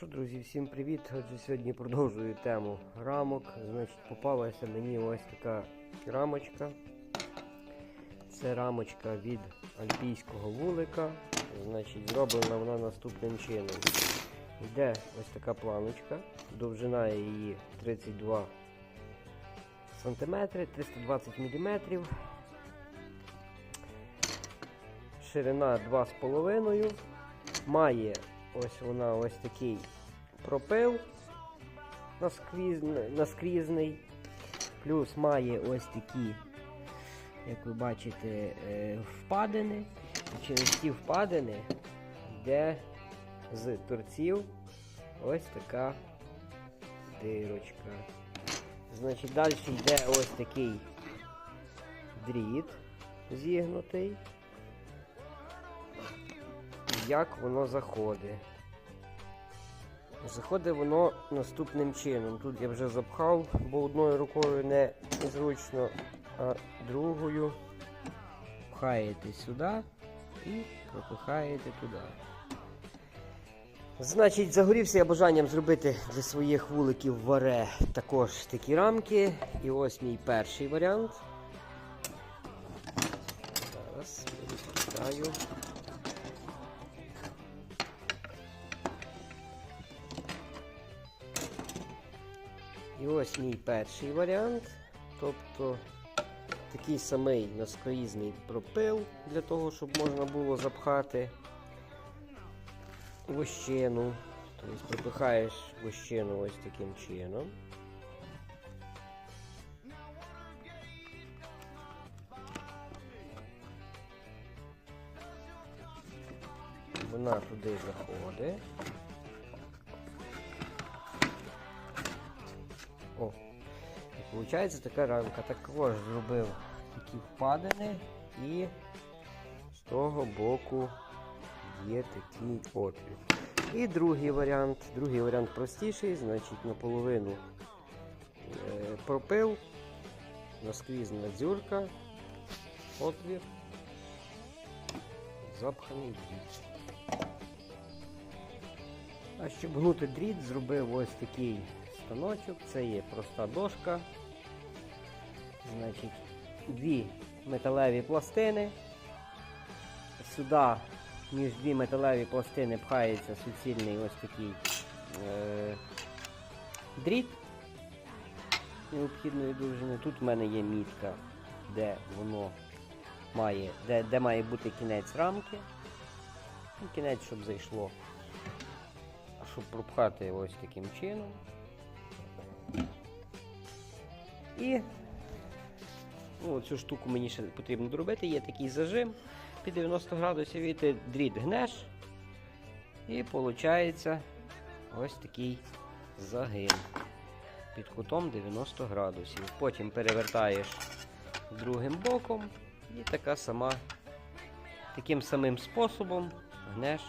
Що, друзі, всім привіт! Отже, сьогодні продовжую тему рамок. Значить, попалася мені ось така рамочка. Це рамочка від альпійського вулика. Значить, зроблена вона наступним чином. Йде ось така планочка, довжина її 32 см, 320 мм. Ширина 2,5 Має ось вона ось такий пропил наскрізний. Плюс має ось такі, як ви бачите, е, впадини. Через ці впадини йде з торців ось така дирочка. Значить, далі йде ось такий дріт зігнутий як воно заходить. Заходить воно наступним чином. Тут я вже запхав, бо одною рукою не зручно, а другою пхаєте сюди і пропихаєте туди. Значить, загорівся я бажанням зробити для своїх вуликів варе також такі рамки. І ось мій перший варіант. Зараз відпускаю. І ось мій перший варіант. Тобто такий самий наскрізний пропил для того, щоб можна було запхати вощину. Тобто пропихаєш вощину ось таким чином. Вона туди заходить. Виходить така рамка. Також зробив такі впадини і з того боку є такий отвір. І другий варіант. Другий варіант простіший, значить наполовину е, пропил, наскрізна дзюрка, отвір, запханий дріт. А щоб гнути дріт, зробив ось такий станочок. Це є проста дошка. Значить, дві металеві пластини. Сюди між дві металеві пластини пхається суцільний ось такий е- дріт необхідної довжини. Тут в мене є мітка, де воно має, де, де має бути кінець рамки. І кінець, щоб зайшло. Щоб пропхати ось таким чином. І ну, цю штуку мені ще потрібно доробити. Є такий зажим під 90 градусів, і ти дріт гнеш. І виходить ось такий загин під кутом 90 градусів. Потім перевертаєш другим боком і така сама, таким самим способом гнеш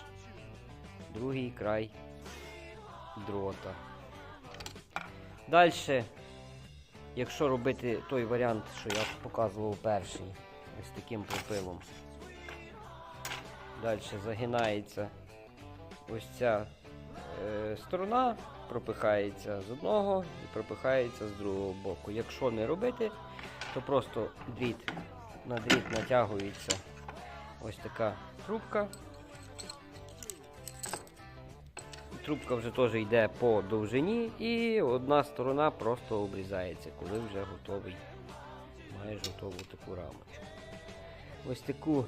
другий край дрота. Далі, якщо робити той варіант, що я показував перший, ось таким пропилом, далі загинається ось ця е, сторона, пропихається з одного і пропихається з другого боку. Якщо не робити, то просто дріт на дріт натягується ось така трубка. Трубка вже теж йде по довжині і одна сторона просто обрізається, коли вже готовий, маєш готову таку рамочку. Ось таку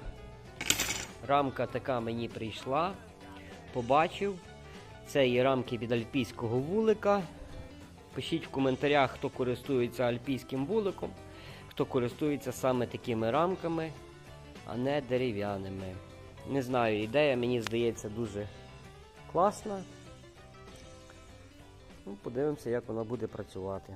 рамка така мені прийшла. Побачив. Це є рамки від альпійського вулика. Пишіть в коментарях, хто користується альпійським вуликом, хто користується саме такими рамками, а не дерев'яними. Не знаю, ідея, мені здається, дуже класна. Ну, Подивимося, як вона буде працювати.